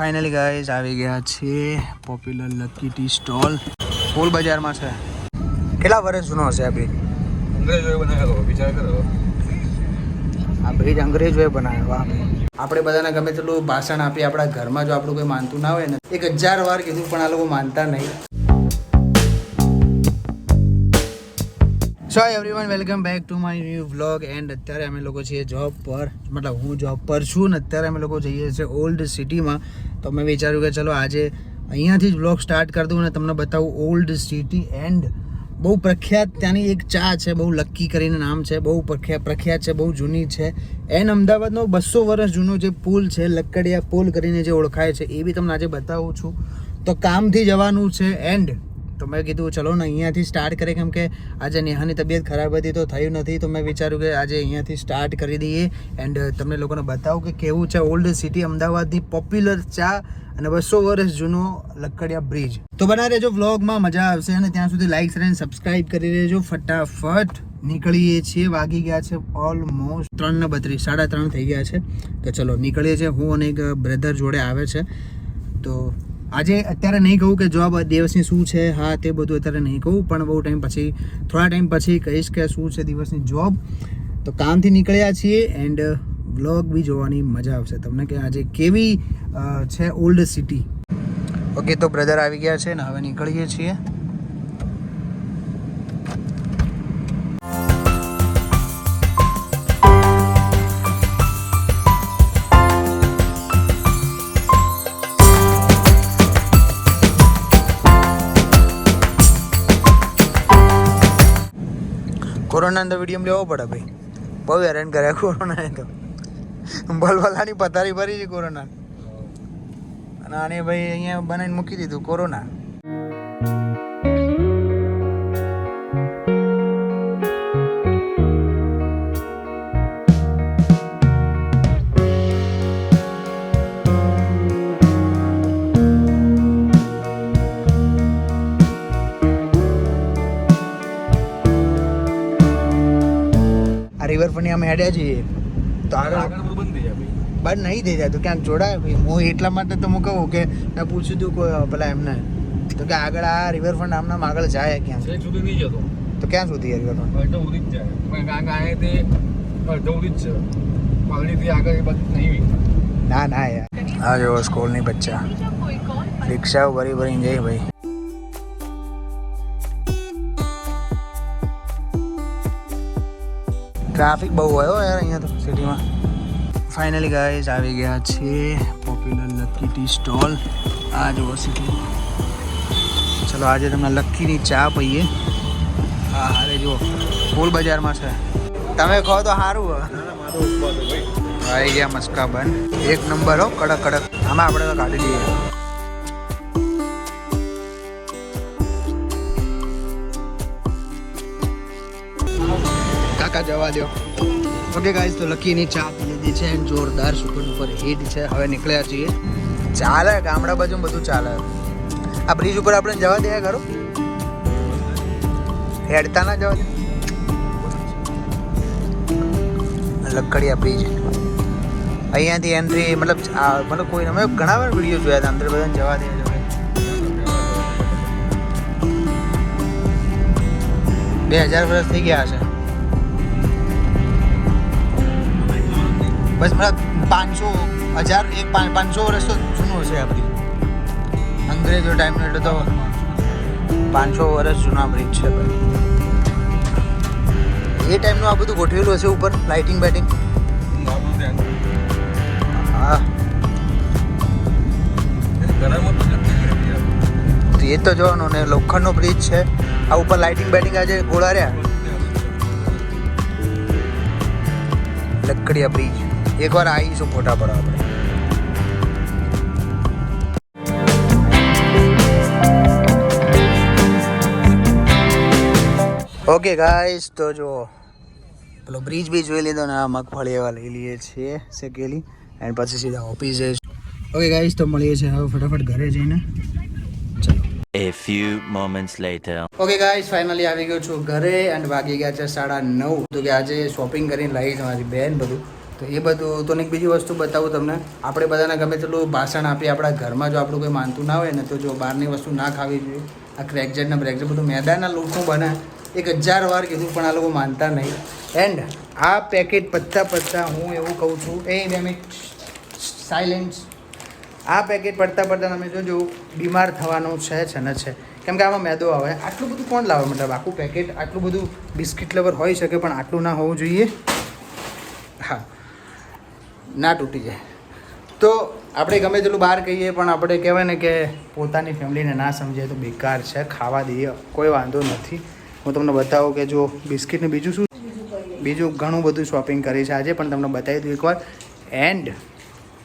Finally guys આવી ગયા છે પોપ્યુલર લકી ટી સ્ટોલ ફૂલ બજારમાં છે. કેટલા વર્ષ જૂનો હશે આ બ્રિજ અંગ્રેજોએ બનાવેલો વિચાર કરો. આ બ્રિજ અંગ્રેજોએ બનાવ્યો વાહ. આપણે બધાને ગમે તેટલું ભાષણ આપીએ આપણા ઘરમાં જો આપણું કોઈ માનતું ના હોય ને એક હજાર વાર કીધું પણ આ લોકો માનતા નહીં. So everyone welcome back to my new vlog and અત્યારે અમે લોકો છીએ જોબ પર. મતલબ હું જોબ પર છું ને અત્યારે અમે લોકો જઈએ છીએ ઓલ્ડ સિટીમાં તો મેં વિચાર્યું કે ચલો આજે અહીંયાથી જ વ્લોગ સ્ટાર્ટ કરી દઉં અને તમને બતાવું ઓલ્ડ સિટી એન્ડ બહુ પ્રખ્યાત ત્યાંની એક ચા છે, બહુ લક્કી કરીને નામ છે, બહુ પ્રખ્યાત પ્રખ્યાત છે, બહુ જૂની છે. એન અમદાવાદનો બસો વર્ષ જૂનો જે પુલ છે, લક્કડિયા પુલ કરીને જે ઓળખાય છે, એ બી તમને આજે બતાવું છું. તો કામથી જવાનું છે એન્ડ તો મેં કીધું, ચલો ને અહીંયાથી સ્ટાર્ટ કરીએ. કેમ કે આજે નેહાની તબિયત ખરાબ હતી તો થયું નથી. તો મેં વિચાર્યું કે આજે અહીંયાથી સ્ટાર્ટ કરી દઈએ. એન્ડ તમને લોકોને બતાવું કે કેવું છે ઓલ્ડ સિટી અમદાવાદની પોપ્યુલર ચા અને બસો વર્ષ જૂનો લકડિયા બ્રિજ તો બના રહેજો વ્લોગમાં મજા આવશે. અને ત્યાં સુધી લાઈક અને સબસ્ક્રાઇબ કરી રહેજો ફટાફટ નીકળીએ છીએ. વાગી ગયા છે ઓલમોસ્ટ ત્રણ ને બત્રીસ, સાડા ત્રણ થઈ ગયા છે. તો ચલો નીકળીએ છીએ. હું અને એક બ્રધર જોડે આવે છે. તો આજે અત્યારે નહીં કહું કે જોબ દિવસની શું છે, હા, તે બધું અત્યારે નહીં કહું, પણ બહુ ટાઈમ પછી, થોડા ટાઈમ પછી કહીશ કે શું છે દિવસની જોબ તો કામથી નીકળ્યા છીએ એન્ડ વ્લોગ બી જોવાની મજા આવશે. તમને કે આજે કેવી છે ઓલ્ડ સિટી ઓકે તો બ્રધર આવી ગયા છે ને હવે નીકળીએ છીએ. કોરોના તો વીડિયો લેવો પડે ભાઈ. બહુ હેરાન કર્યા કોરોનાએ તો. બલબલાની પથારી ભરી છે કોરોના. અને આને ભાઈ અહીંયા બનાવીને મૂકી દીધું કોરોના. રિવરફ્રન્ટની અમે હેડ્યા છીએ. તો આગળ બંધ થઈ જાય ભાઈ. નહીં થઈ જાય તો ક્યાંક જોડાય ભાઈ. હું એટલા માટે તો હું કહું કે મેં પૂછ્યું હતું કોઈ પેલા એમને. તો કે આગળ આ રિવરફ્રન્ટ આમના આગળ જાય ક્યાં સુધી નહીં જતો. તો ક્યાં સુધી રિવરફ્રન્ટ અડધો સુધી જ જાય. કારણ કે તે અડધો સુધી જ છે. પાલડીથી આગળ એ બધું નહીં ના ના યાર. આ જો સ્કૂલની બચ્ચા. રિક્ષા ભરી ભરીને જઈ ભાઈ. ટ્રાફિક બહુ હોય યાર અહીંયા તો સિટીમાં. ફાઇનલી ગાઈઝ આવી ગયા છે પોપ્યુલર લકી ટી સ્ટોલ આ જુઓ સિટી ચલો આજે તમને લક્કીની ચા પીએ હા અરે જુઓ. ફૂલ બજારમાં છે. તમે કહો તો સારું આવી ગયા મસ્કા બન એક નંબર હો, કડક કડક. આમાં આપણે તો કાઢી લઈએ કાકા જવા દો ઓકે ગાઈઝ તો લકીની ચા લીધી છે and જોરદાર સુપર ઉપર હિટ છે. હવે નીકળ્યા છીએ. ચાલે, ગામડા બાજુ બધું ચાલે. આ બ્રિજ ઉપર આપણે જવા દે ખરું હેડતા ના જવા દે. લકડિયા બ્રિજ અહીંયાથી એન્ટ્રી મતલબ મતલબ કોઈ અમે ઘણા વાર વીડિયો જોયા હતા. અંદર બધાને જવા દે બે હજાર વર્ષ થઈ ગયા છે બસ મતલબ પાંચસો, હજાર એક પાંચ- પાંચસો વર્ષ તો જૂનું છે આ અંગ્રેજો ટાઈમનો એટલે તો પાંચસો વર્ષ જૂના બ્રિજ છે એ ટાઈમનું આ બધું ગોઠવેલું હશે ઉપર લાઇટિંગ બેટિંગ આપણું હા એ તો જોવાનું ને, લોખંડનો બ્રિજ છે. આ ઉપર લાઇટિંગ બેટિંગ આજે ગોળા રહ્યા. લકડીયા બ્રિજ. એકવાર આવીશું ફોટા પર આપણે. ઓકે ગાઈસ તો જો પેલો બ્રિજ બી જોઈ લીધો ને આ મગફળી એવા લઈ લઈએ છીએ શેકેલી એન્ડ પછી સીધા ઓફિસે ઓકે ગાઈસ તો મળીએ છીએ હવે ફટાફટ ઘરે જઈને. A few moments later. Okay guys finally આવી ગયો છું ઘરે એન્ડ વાગી ગયા છે સાડા નવ. તો કે આજે શોપિંગ કરીને લાવી છે મારી બેન બધું. તો એ બધું, તો એક બીજી વસ્તુ બતાવું તમને. આપણે બધાને ગમે તેટલું ભાષણ આપીએ, આપણા ઘરમાં જો આપણું કોઈ માનતું ના હોય ને, તો જો બહારની વસ્તુ ના ખાવી જોઈએ. આ ક્રેકજેટ ને બ્રેકજેટ બધું મેદાના લોટનું બને. એક હજાર વાર કીધું, પણ આ લોકો માનતા નહીં. એન્ડ આ પેકેટ પત્તા પત્તા હું એવું કહું છું, એ ડેમેજ સાયલેન્સ આ પેકેટ પડતા પડતા તમે જોજો બીમાર થવાનું છે છે ને છે. કેમ કે આમાં મેદો આવે. આટલું બધું કોણ લાવે? મતલબ આખું પેકેટ, આટલું બધું બિસ્કિટ લવર હોઈ શકે, પણ આટલું ના હોવું જોઈએ. હા. ના તૂટી જાય. તો આપણે ગમે તેટલું બહાર કહીએ, પણ આપણે કહેવાય ને કે પોતાની ફેમિલીને ના સમજીએ તો બેકાર છે, ખાવા દઈએ, કોઈ વાંધો નથી. હું તમને બતાવું કે જો બિસ્કિટને બીજું શું? બીજું ઘણું બધું શોપિંગ કરી છે આજે, પણ તમને બતાવી દઉં એકવાર. એન્ડ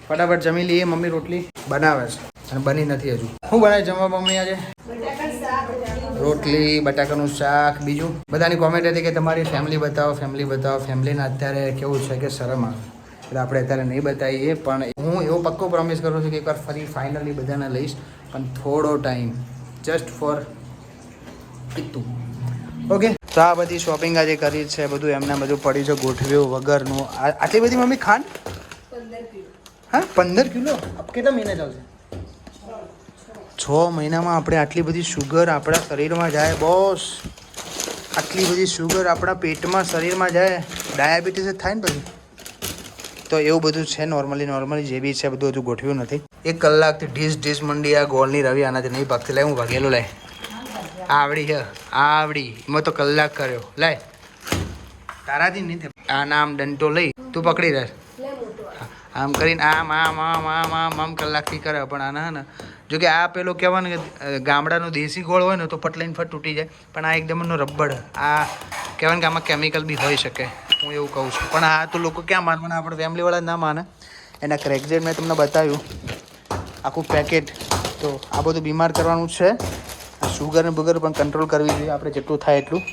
ફટાફટ જમી લઈએ, મમ્મી રોટલી બનાવે છે. અને બની નથી હજુ. શું બનાવે જમવા મમ્મી આજે? રોટલી, બટાકાનું શાક, બીજું? બધાની કોમેન્ટ હતી કે તમારી ફેમિલી બતાવો ફેમિલી બતાવો. ફેમિલીને અત્યારે કેવું છે કે શરમ આવે. એટલે આપણે અત્યારે નહીં બતાવીએ, પણ હું એવો પક્કો પ્રોમિસ કરું છું કે એકવાર ફરી ફાઇનલી બધાને લઈશ, પણ થોડો ટાઈમ જસ્ટ ફોર પીતું ઓકે તો આ બધી શોપિંગ આજે કરી છે, બધું એમને બધું પડી છે, ગોઠવ્યું વગરનું. આટલી બધી મમ્મી ખાંડ હા, પંદર કિલો? કેટલા મહિના ચાલશે? છ મહિનામાં આપણે આટલી બધી શુગર આપણા શરીરમાં જાય, બોસ. આટલી બધી શુગર આપણા પેટમાં, શરીરમાં જાય. ડાયાબિટીસ થાય ને પછી? તો એવું બધું છે નોર્મલી નોર્મલી જે બી છે બધું હજુ ગોઠવ્યું નથી. એક કલાકથી ઢીસ ઢીસ મંડી આ ગોળની રવિ, આનાથી નહીં ભાગતી. લાય, હું ભાગેલો, લાય. આવડી હે આવડી. એમાં તો કલાક કર્યો. લાય. તારાથી નહીં. આ નામ ડંટો લઈ, તું પકડી રહે આમ કરીને આમ આમ આમ આમ આમ આમ કલાકથી કરે. પણ આના ને, જો કે આ પેલો કહેવાય ને કે ગામડાનો દેશી ગોળ હોય ને તો પટલાઈને ફટ તૂટી જાય. પણ આ એકદમનો રબ્બડ આ કહેવાય ને કે આમાં કેમિકલ બી હોઈ શકે. હું એવું કહું છું. પણ આ તો લોકો ક્યાં માનવાના? આપણે ફેમિલીવાળા ના માને. એના ક્રેકજેટ મેં તમને બતાવ્યું. આખું પેકેટ તો આ બધું બીમાર કરવાનું છે. શુગર ને બુગર પણ કંટ્રોલ કરવી જોઈએ. આપણે જેટલું થાય એટલું.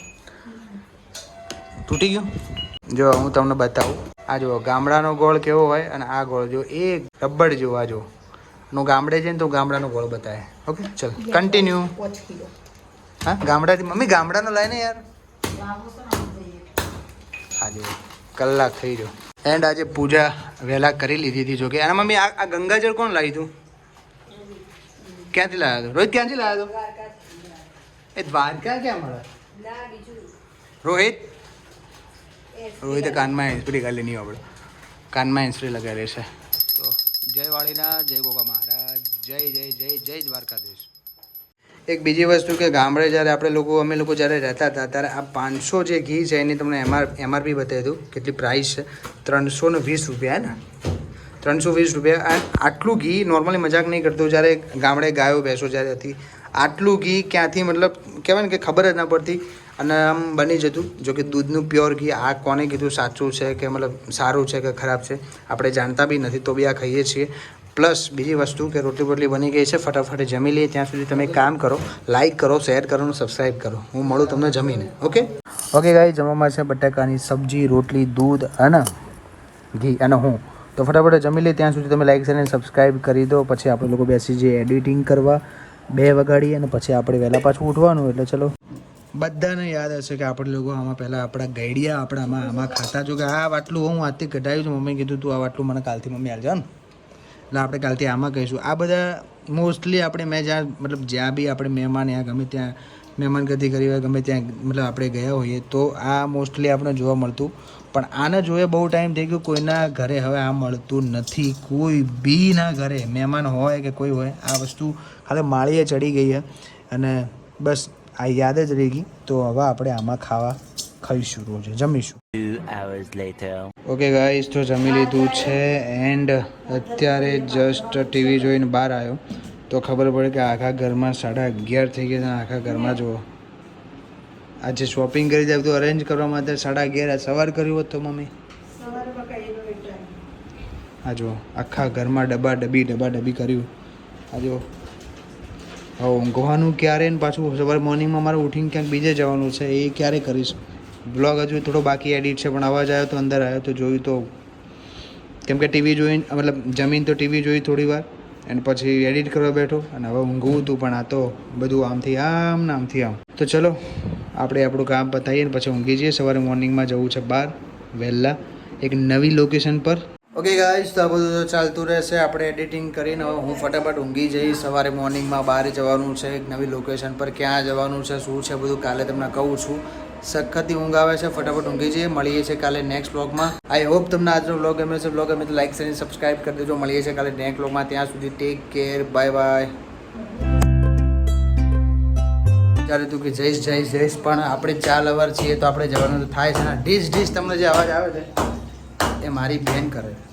તૂટી ગયું? જો હું તમને બતાવું. આ જો ગામડાનો ગોળ કેવો હોય અને આ ગોળ જો એ રબડ જેવો આ જો નું ગામડે જઈને તો ગામડાનો ગોળ બતાવે. ઓકે ચલ. કન્ટિન્યુ હા ગામડાથી મમ્મી ગામડાનો લાઈને યાર. હા જો કલાક થઈ ગયો એન્ડ આજે પૂજા વહેલા કરી લીધી હતી જોકે. અને મમ્મી આ ગંગાજળ કોણ લાવી તું ક્યાંથી લાવ્યો હતો? રોહિત ક્યાંથી લાવ્યો હતો? એ દ્વારકા ક્યાં મળે? રોહિત? રોહિત કાનમાં એન્સ્પ્રી કરી નહીં આપણે કાનમાં એન્સ્પ્રી લગાવી છે તો જય વાળીના જય ગોગા મહારાજ જય જય જય જય દ્વારકાધીશ. એક બીજી વસ્તુ કે ગામડે જ્યારે આપણે લોકો અમે લોકો જ્યારે રહેતા હતા, ત્યારે આ પાંચસો જે ઘી છે એની તમને એમઆર એમઆરપી બતાવી દઉં, કેટલી પ્રાઇસ છે. ત્રણસો ને વીસ રૂપિયા ને? ત્રણસો વીસ રૂપિયા. આટલું ઘી નોર્મલી મજાક નહીં કરતો. જ્યારે ગામડે ગાયો ભેંસો જ્યારે હતી, આટલું ઘી ક્યાંથી મતલબ કહેવાય ને કે ખબર જ ના પડતી. અને આમ બની જતું, જો કે દૂધનું પ્યોર ઘી, આ કોને કીધું? સાચું છે કે મતલબ સારું છે કે ખરાબ છે? આપણે જાણતા બી નથી, તો બી આ ખાઈએ છીએ. પ્લસ બીજી વસ્તુ કે રોટલી બોટલી બની ગઈ છે, ફટાફટ જમી લઈએ. ત્યાં સુધી તમે કામ કરો લાઈક કરો શેર કરો અને સબસ્ક્રાઈબ કરો. હું મળું તમને જમીને ઓકે ઓકે ગાઈ જમવામાં છે બટાકાની સબ્જી, રોટલી, દૂધ અને ઘી અને હું. તો ફટાફટ જમી લઈએ. ત્યાં સુધી તમે લાઈક શેર અને સબસ્ક્રાઈબ કરી દો. પછી આપણે લોકો બેસી જઈએ એડિટિંગ કરવા. બે વગાડીએ અને પછી આપણે વહેલા પાછું ઉઠવાનું. એટલે ચલો. બધાને યાદ હશે કે આપણે લોકો આમાં પહેલાં આપણા ગઈડિયા આપણા આમાં આમાં ખાતા. જો કે આ વાટલું હું આજથી કઢાવ્યું છું. મમ્મીએ કીધું, તું આ વાટલું મને કાલથી મમ્મી આલજો. ને? એટલે આપણે કાલથી આમાં કહીશું. આ બધા મોસ્ટલી આપણે મેં જ્યાં, મતલબ જ્યાં બી આપણે મહેમાન યા ગમે ત્યાં મહેમાનગતિ કરી હોય, ગમે ત્યાં મતલબ આપણે ગયા હોઈએ, તો આ મોસ્ટલી આપણે જોવા મળતું. પણ આને જોઈએ બહુ ટાઈમ થઈ ગયો કોઈના ઘરે હવે આ મળતું નથી. કોઈ બી ના ઘરે મહેમાન હોય કે કોઈ હોય, આ વસ્તુ ખાલી માળીએ ચડી ગઈ છે અને બસ આ યાદ જ રહી ગઈ. તો હવે આપણે આમાં ખાવા ખાઈશું રોજ, જમીશું. ઓકે ગાઈસ તો જમી લીધું છે એન્ડ અત્યારે જસ્ટ ટીવી જોઈને બહાર આવ્યો. તો ખબર પડે કે આખા ઘરમાં સાડા અગિયાર થઈ ગયા આખા ઘરમાં જુઓ. આજે શોપિંગ કરી જાય, બધું અરેન્જ કરવા માટે સાડા અગિયાર સવાર કર્યું હોત તો મમ્મી? હા જુઓ, આખા ઘરમાં ડબ્બા ડબ્બી ડબ્બા ડબ્બી કર્યું. આ જુઓ. હવે ઊંઘવાનું ક્યારે ને પાછું? સવાર મોર્નિંગમાં મારે ઉઠીને ક્યાંક બીજે જવાનું છે, એ ક્યારે કરીશ? બ્લોગ હજુ થોડો બાકી એડિટ છે, પણ અવાજ આવ્યો તો અંદર આવ્યો તો જોયું તો કેમ કે ટીવી જોઈને મતલબ જમીન તો ટીવી જોઈ થોડી વાર, અને પછી એડિટ કરવા બેઠો, અને હવે ઊંઘવું હતું, પણ આ તો બધું આમથી આમ ને આમથી આમ. તો ચલો, આપણે આપણું કામ પતાવીએ ને પછી ઊંઘી જઈએ. સવારે મોર્નિંગમાં જવું છે બહાર વહેલા, એક નવી લોકેશન પર. ઓકે ગાઈસ તો આ બધું તો ચાલતું રહેશે. આપણે એડિટિંગ કરીને હવે હું ફટાફટ ઊંઘી જઈશ. સવારે મોર્નિંગમાં બહાર જવાનું છે, એક નવી લોકેશન પર ક્યાં જવાનું છે, શું છે બધું કાલે તમને કહું છું. સખતથી ઊંઘ આવે છે, ફટાફટ ઊંઘી જઈએ. મળીએ છીએ કાલે નેક્સ્ટ બ્લોગમાં આઈ હોપ તમને આજનો બ્લોગ ગમે છે બ્લોગ ગમે તો લાઈક અને સબસ્ક્રાઈબ કરી દેજો. મળીએ છીએ કાલે નેક્સ્ટ બ્લોગમાં ત્યાં સુધી ટેક કેર બાય બાય ત્યારે તું કે જઈશ જઈશ જઈશ પણ આપણે ચા લવર છીએ તો આપણે જવાનું તો થાય છે ને. ડીશ ડીશ તમને જે અવાજ આવે છે, એ મારી બેન કરે છે.